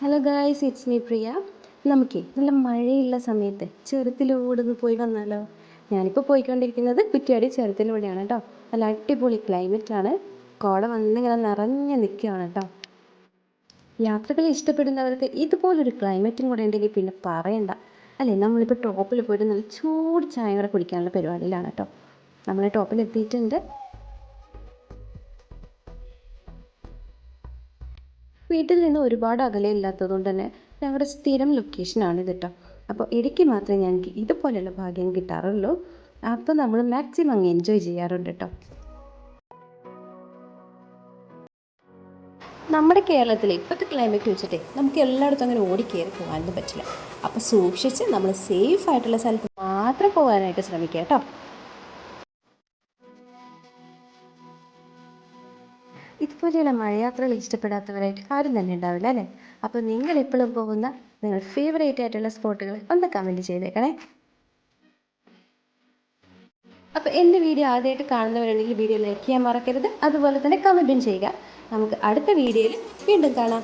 Hello guys it's me Priya നമുക്കേ നല്ല മഴയുള്ള സമയത്ത് ചെറുത്തിലൂടെ ഒന്ന് പോയി വന്നാലോ? ഞാനിപ്പോൾ പോയിക്കൊണ്ടിരിക്കുന്നത് കുറ്റിയാടി ചെറുത്തിലൂടെയാണ് കേട്ടോ. നല്ല അടിപൊളി ക്ലൈമറ്റാണ് കോട വന്നിങ്ങനെ നിറഞ്ഞ് നിൽക്കുകയാണ് കേട്ടോ. യാത്രകൾ ഇഷ്ടപ്പെടുന്നവർക്ക് ഇതുപോലൊരു ക്ലൈമറ്റും കൂടെ ഉണ്ടെങ്കിൽ പിന്നെ പറയണ്ട. അല്ലേ? നമ്മളിപ്പോൾ ടോപ്പിൽ പോയിട്ട് നല്ല ചൂട് ചായ കൂടെ കുടിക്കാനുള്ള പരിപാടിയിലാണ് കേട്ടോ. നമ്മൾ ടോപ്പിൽ എത്തിയിട്ടുണ്ട് വീട്ടിൽ നിന്ന് ഒരുപാട് അകലെ ഇല്ലാത്തതുകൊണ്ട് തന്നെ ഞങ്ങളുടെ സ്ഥിരം ലൊക്കേഷനാണ് ഇത് കേട്ടോ അപ്പോൾ ഇടയ്ക്ക് മാത്രമേ ഞങ്ങൾക്ക് ഇതുപോലെയുള്ള ഭാഗ്യം കിട്ടാറുള്ളൂ. അപ്പോൾ നമ്മൾ മാക്സിമം അങ്ങ് എൻജോയ് ചെയ്യാറുണ്ട് കേട്ടോ നമ്മുടെ കേരളത്തിലെ ഇപ്പോഴത്തെ ക്ലൈമറ്റ് വെച്ചിട്ടേ നമുക്ക് എല്ലായിടത്തും അങ്ങനെ ഓടിക്കയറി പോകാനൊന്നും പറ്റില്ല. അപ്പോൾ സൂക്ഷിച്ച് നമ്മൾ സേഫ് ആയിട്ടുള്ള സ്ഥലത്ത് മാത്രം പോകാനായിട്ട് ശ്രമിക്കുക കേട്ടോ ഇതുപോലെയുള്ള മഴയാത്രകൾ ഇഷ്ടപ്പെടാത്തവരായിട്ട് ആരും തന്നെ ഉണ്ടാവില്ല അല്ലേ? അപ്പോൾ നിങ്ങൾ എപ്പോഴും പോകുന്ന നിങ്ങൾ ഫേവറേറ്റ് ആയിട്ടുള്ള സ്പോട്ടുകൾ ഒന്ന് കമന്റ് ചെയ്തേക്കണേ. അപ്പോൾ എന്റെ വീഡിയോ ആദ്യമായിട്ട് കാണുന്നവരുണ്ടെങ്കിൽ വീഡിയോ ലൈക്ക് ചെയ്യാൻ മറക്കരുത്. അതുപോലെ തന്നെ കമന്റും ചെയ്യുക. നമുക്ക് അടുത്ത വീഡിയോയിൽ വീണ്ടും കാണാം.